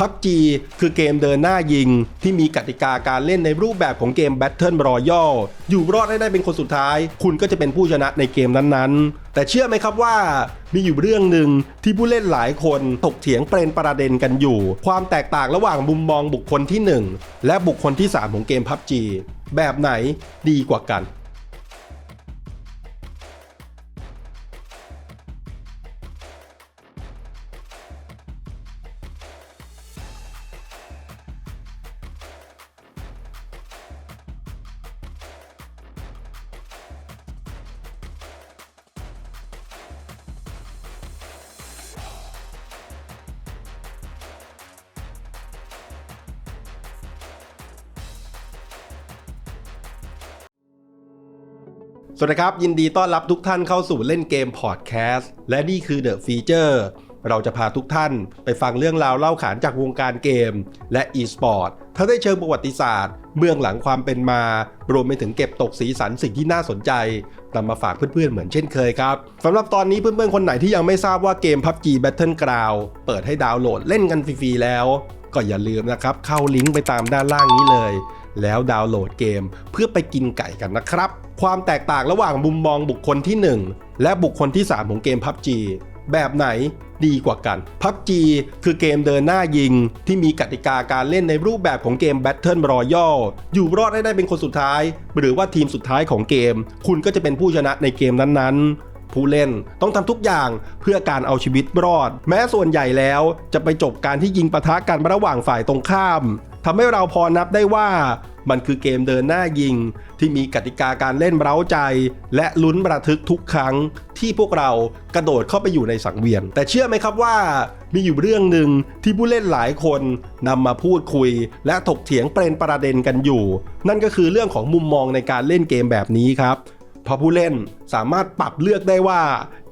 PUBG คือเกมเดินหน้ายิง ที่มีกติกาการเล่นในรูปแบบของเกม Battle Royale อยู่รอดให้ได้เป็นคนสุดท้าย คุณก็จะเป็นผู้ชนะในเกมนั้นๆ แต่เชื่อไหมครับว่ามีอยู่เรื่องหนึ่งที่ผู้เล่นหลายคนถกเถียงเป็นประเด็นกันอยู่ ความแตกต่างระหว่างมุมมองบุคคลที่ 1 และบุคคลที่ 3 ของเกม PUBG แบบไหนดีกว่ากัน สวัสดีครับ ยินดีต้อนรับทุกท่านเข้าสู่เล่นเกมพอดแคสต์และนี่คือ The Feature เราจะพาทุกท่านไปฟังเรื่องราวเล่าขานจากวงการเกม และ e-sport ทั้งได้เชิงประวัติศาสตร์ เบื้องหลังความเป็นมา รวมไปถึงเก็บตกสีสันสิ่งที่น่าสนใจนำมาฝากเพื่อนๆ เหมือนเช่นเคยครับสำหรับตอนนี้เพื่อนๆ คนไหนที่ยังไม่ทราบว่าเกม PUBG Battleground เปิดให้ดาวน์โหลดเล่นกันฟรีๆแล้ว ก็อย่าลืมนะครับเข้าลิงก์ไปตามด้านล่างนี้เลย แล้วดาวน์โหลดเกมเพื่อไปกินไก่กันนะครับ ความแตกต่างระหว่างมุมมองบุคคลที่ 1 และบุคคลที่ 3 ของเกม PUBG แบบไหนดีกว่ากัน PUBG คือเกมเดินหน้ายิง ที่มีกติกาการเล่นในรูปแบบของเกม Battle Royale อยู่รอดให้ได้เป็นคนสุดท้าย หรือว่าทีมสุดท้ายของเกม คุณก็จะเป็นผู้ชนะในเกมนั้นๆ ผู้เล่นต้องทำทุกอย่างเพื่อการเอาชีวิตรอด แม้ส่วนใหญ่แล้วจะไปจบการที่ยิงปะทะกันระหว่างฝ่ายตรงข้าม ทำให้เราพอนับได้ว่ามันคือเกมเดินหน้ายิง ที่มีกติกาการเล่นเร้าใจ และลุ้นระทึกทุกครั้งที่พวกเรากระโดดเข้าไปอยู่ในสังเวียน แต่เชื่อไหมครับว่ามีอยู่เรื่องหนึ่งที่ผู้เล่นหลายคนนำมาพูดคุย และถกเถียงเป็นประเด็นกันอยู่ นั่นก็คือเรื่องของมุมมองในการเล่นเกมแบบนี้ครับเพราะผู้เล่นสามารถปรับเลือกได้ว่า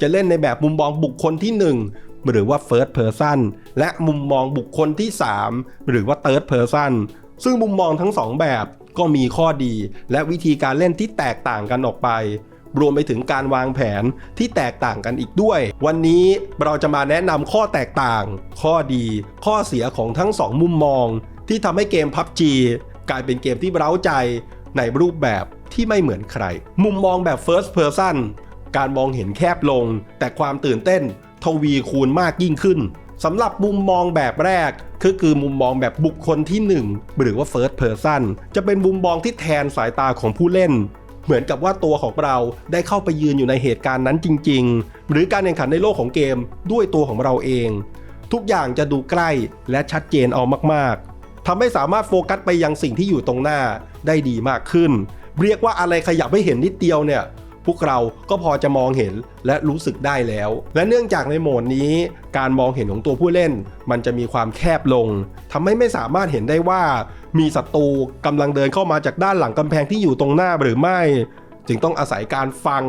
จะเล่นในแบบมุมมองบุคคลที่ 1 หรือว่า First Person และมุมมองบุคคลที่ 3 หรือว่า Third Person ซึ่งมุมมองทั้ง 2 แบบก็มีข้อดีและวิธีการเล่นที่แตกต่างกันออกไป รวมไปถึงการวางแผนที่แตกต่างกันอีกด้วย วันนี้เราจะมาแนะนำข้อแตกต่าง ข้อดี ข้อเสียของทั้ง 2 มุมมอง ที่ทำให้เกม PUBG กลายเป็นเกมที่เร้าใจในรูปแบบที่ไม่เหมือนใคร มุมมองแบบ first person การมองเห็นแคบลง แต่ความตื่นเต้น ทวีคูณมากยิ่งขึ้นสำหรับมุมมองแบบแรกก็คือมุมมองแบบบุคคลที่ 1 หรือว่า first person จะเป็นมุมมองที่แทนสายตาของผู้เล่น เหมือนกับว่าตัวของเราได้เข้าไปยืนอยู่ในเหตุการณ์นั้นจริง ๆ หรือการแข่งขันในโลกของเกมด้วยตัวของเราเอง ทุกอย่างจะดูใกล้และชัดเจนเอามากๆทำให้สามารถโฟกัสไปยังสิ่งที่อยู่ตรงหน้าได้ดีมากขึ้น เรียกว่าอะไรขยับให้เห็นนิดเดียวเนี่ย พวกเราก็พอจะมองเห็นและรู้สึกได้แล้ว และเนื่องจากในโหมดนี้การมองเห็นของตัวผู้เล่น มันจะมีความแคบลงทำให้ไม่สามารถเห็นได้ว่า มีศัตรูกำลังเดินเข้ามาจากด้านหลังกำแพงที่อยู่ตรงหน้าหรือไม่ จึงต้องอาศัยการฟัง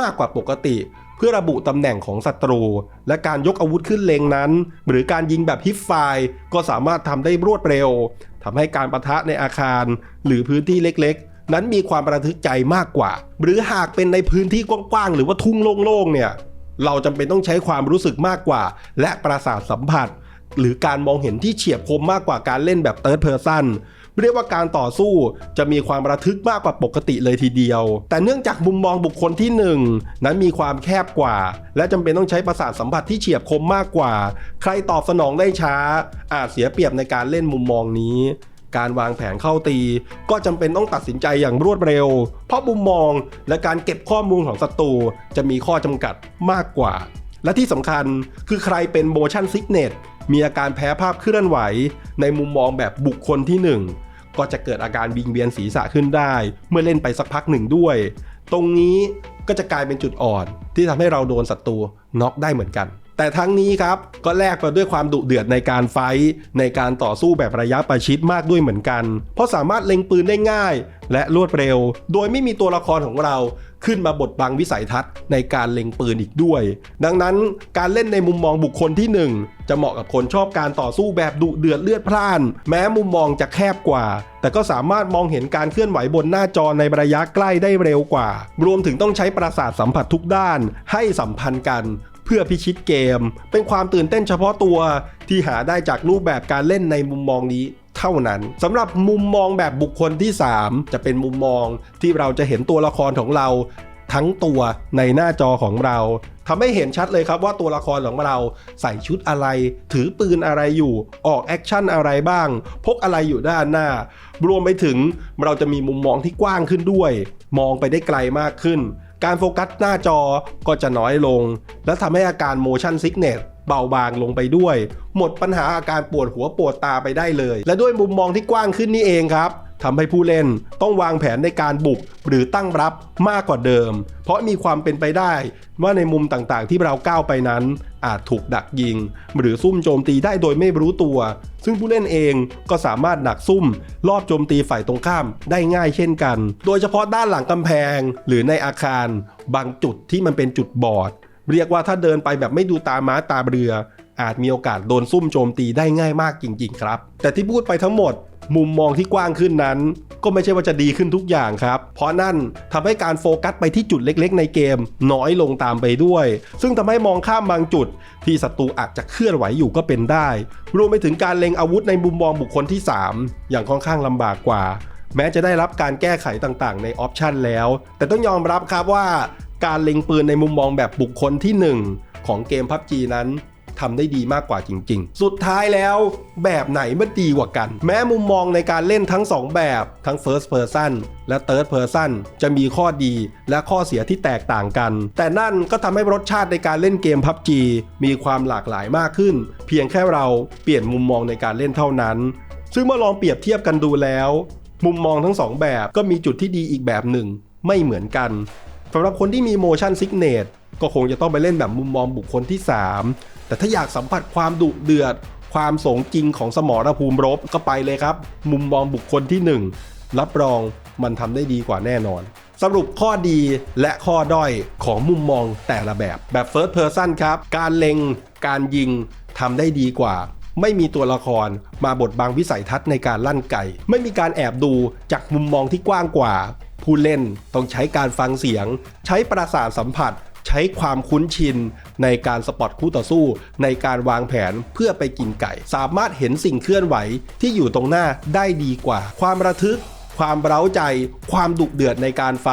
มากกว่าปกติเพื่อระบุตำแหน่งของศัตรู และการยกอาวุธขึ้นเลงนั้น หรือการยิงแบบฮิปไฟก็สามารถทำได้รวดเร็วทำให้การประทะในอาคาร หรือพื้นที่เล็ก นั้นมีความประทึกใจมากกว่า หรือหากเป็นในพื้นที่กว้างๆหรือว่าทุ่งโล่งๆเนี่ยเราจำเป็นต้องใช้ความรู้สึกมากกว่า และประสาทสัมผัส หรือการมองเห็นที่เฉียบคมมากกว่าการเล่นแบบ third person เรียกว่าการต่อสู้จะมีความระทึกมากกว่าปกติเลยทีเดียว แต่เนื่องจากมุมมองบุคคลที่ 1 นั้นมีความแคบกว่า และจำเป็นต้องใช้ประสาทสัมผัสที่เฉียบคมมากกว่า ใครตอบสนองได้ช้า อาจเสียเปรียบในการเล่นมุมมองนี้ การวางแผนเข้าตี ก็จำเป็นต้องตัดสินใจอย่างรวดเร็ว เพราะมุมมองและการเก็บข้อมูลของศัตรูจะมีข้อจำกัดมากกว่า และที่สำคัญคือใครเป็น motion sickness มีอาการแพ้ภาพเคลื่อนไหว ในมุมมองแบบบุคคลที่ 1 ก็จะเกิดอาการวิงเวียนศีรษะขึ้นได้ เมื่อเล่นไปสักพักหนึ่งด้วย ตรงนี้ก็จะกลายเป็นจุดอ่อนที่ทำให้เราโดนศัตรูน็อกได้เหมือนกัน แต่ทั้งนี้ครับก็แลกมาด้วยความดุเดือดในการไฟท์ในการต่อสู้แบบระยะประชิดมากด้วยเหมือนกัน เพราะสามารถเล็งปืนได้ง่าย และรวดเร็ว โดยไม่มีตัวละครของเราขึ้นมาบดบังวิสัยทัศน์ในการเล็งปืนอีกด้วย ดังนั้นการเล่นในมุมมองบุคคลที่ 1 จะเหมาะกับคนชอบการต่อสู้แบบดุเดือดเลือดพล่าน แม้มุมมองจะแคบกว่า แต่ก็สามารถมองเห็นการเคลื่อนไหวบนหน้าจอในระยะใกล้ได้เร็วกว่า รวมถึงต้องใช้ประสาทสัมผัสทุกด้านให้สัมพันธ์กัน เพื่อพิชิตเกม เป็นความตื่นเต้นเฉพาะตัวที่หาได้จากรูปแบบการเล่นในมุมมองนี้เท่านั้นสำหรับมุมมองแบบบุคคลที่ 3 จะเป็นมุมมองที่เราจะเห็นตัวละครของเราทั้งตัวในหน้าจอของเราทำให้เห็นชัดเลยครับว่าตัวละครของเราใส่ชุดอะไร ถือปืนอะไรอยู่ ออกแอคชั่นอะไรบ้าง พกอะไรอยู่ด้านหน้า รวมไปถึงเราจะมีมุมมองที่กว้างขึ้นด้วย มองไปได้ไกลมากขึ้น การโฟกัสหน้าจอก็จะน้อยลง และทำให้อาการ motion sickness เบาบางลงไปด้วย หมดปัญหาอาการปวดหัวปวดตาไปได้เลย และด้วยมุมมองที่กว้างขึ้นนี่เองครับ ทำให้ผู้เล่นต้องวางแผนในการบุกหรือตั้งรับมากกว่าเดิม เพราะมีความเป็นไปได้ว่าในมุมต่างๆ ที่เราก้าวไปนั้น อาจถูกดักยิง หรือซุ่มโจมตีได้โดยไม่รู้ตัว ซึ่งผู้เล่นเองก็สามารถดักซุ่ม รอบโจมตีฝ่ายตรงข้ามได้ง่ายเช่นกัน โดยเฉพาะด้านหลังกำแพง หรือในอาคาร บางจุดที่มันเป็นจุดบอดเรียกว่าถ้าเดินไปแบบไม่ดูตาม้าตาเรือ อาจมีโอกาสโดนซุ่มโจมตีได้ง่ายมากจริง ๆ ครับ แต่ที่พูดไปทั้งหมด มุมมองที่กว้างขึ้นนั้น ก็ไม่ใช่ว่าจะดีขึ้นทุกอย่างครับ เพราะนั่นทำให้การโฟกัสไปที่จุดเล็กๆ ในเกม น้อยลงตามไปด้วย ซึ่งทำให้มองข้ามบางจุด ที่ศัตรูอาจจะเคลื่อนไหวอยู่ก็เป็นได้ รวมไปถึงการเล็งอาวุธในมุมมองบุคคลที่ 3 อย่างค่อนข้างลำบากกว่า แม้จะได้รับการแก้ไขต่างๆ ในออปชันแล้ว แต่ต้องยอมรับครับว่า การเล็งปืนในมุมมองแบบบุคคลที่ 1 ของเกม PUBG นั้น ทำได้ดีมากกว่าจริง ๆ สุดท้ายแล้วแบบไหนมันดีกว่ากัน แม้มุมมองในการเล่นทั้ง 2 แบบทั้ง First Person และ Third Person จะมีข้อดีและข้อเสียที่แตกต่างกัน แต่นั่นก็ทำให้รสชาติในการเล่นเกม PUBG มีความหลากหลายมากขึ้น เพียงแค่เราเปลี่ยนมุมมองในการเล่นเท่านั้น ซึ่งเมื่อลองเปรียบเทียบกันดูแล้ว มุมมองทั้งสองแบบก็มีจุดที่ดีอีกแบบหนึ่ง ไม่เหมือนกันสำหรับคนที่มี motion sickness ก็คงจะต้องไปเล่นแบบมุมมองบุคคลที่ 3 แต่ถ้าอยากสัมผัสความดุเดือด ความสงจริงของสมรภูมิรบก็ไปเลยครับ มุมมองบุคคลที่ 1 รับรองมันทำได้ดีกว่าแน่นอน สรุปข้อดีและข้อด้อยของมุมมองแต่ละแบบ แบบ first person ครับ การเล็ง การยิงทำได้ดีกว่าไม่มีตัวละครมาบดบังวิสัยทัศน์ในการลั่นไก่ ไม่มีการแอบดูจากมุมมองที่กว้างกว่า ผู้เล่นต้องใช้การฟังเสียง ใช้ประสาทสัมผัสใช้ความคุ้นชินในการสปอตคู่ต่อสู้ ในการวางแผนเพื่อไปกินไก่ สามารถเห็นสิ่งเคลื่อนไหวที่อยู่ตรงหน้าได้ดีกว่า ความระทึก ความเร้าใจ ความดุเดือดในการไฟ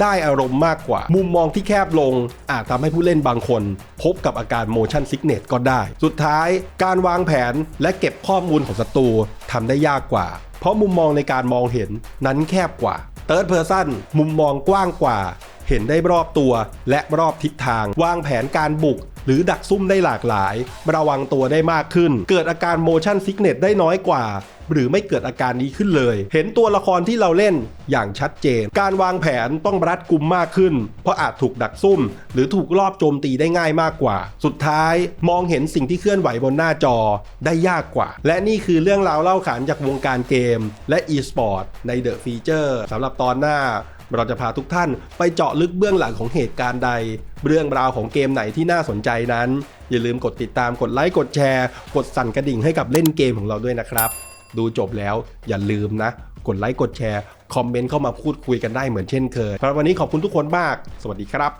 ได้อารมณ์มากกว่า มุมมองที่แคบลง อาจทำให้ผู้เล่นบางคน พบกับอาการ motion sickness ก็ได้ สุดท้าย การวางแผนและเก็บข้อมูลของศัตรูทำได้ยากกว่า เพราะมุมมองในการมองเห็นนั้นแคบกว่า Third Person มุมมองกว้างกว่า เห็นได้รอบตัวและรอบทิศทาง วางแผนการบุก หรือดักซุ่มได้หลากหลาย ระวังตัวได้มากขึ้น เกิดอาการ motion sickness ได้น้อยกว่า หรือไม่เกิดอาการนี้ขึ้นเลย เห็นตัวละครที่เราเล่นอย่างชัดเจน การวางแผนต้องรัดกุมมากขึ้น เพราะอาจถูกดักซุ่ม หรือถูกลอบโจมตีได้ง่ายมากกว่า สุดท้ายมองเห็นสิ่งที่เคลื่อนไหวบนหน้าจอได้ยากกว่า และนี่คือเรื่องราวเล่าขานจากวงการเกม และ e-sport ใน The Feature สำหรับตอนหน้า เราจะพาทุกท่านไปเจาะลึกเบื้องหลังของเหตุการณ์ใด เรื่องราวของเกมไหนที่น่าสนใจนั้น อย่าลืมกดติดตามกดไลค์กดแชร์ กดสั่นกระดิ่งให้กับเล่นเกมของเราด้วยนะครับ ดูจบแล้วอย่าลืมนะ กดไลค์กดแชร์คอมเมนต์เข้ามาพูดคุยกันได้เหมือนเช่นเคยสำหรับวันนี้ขอบคุณทุกคนมาก สวัสดีครับ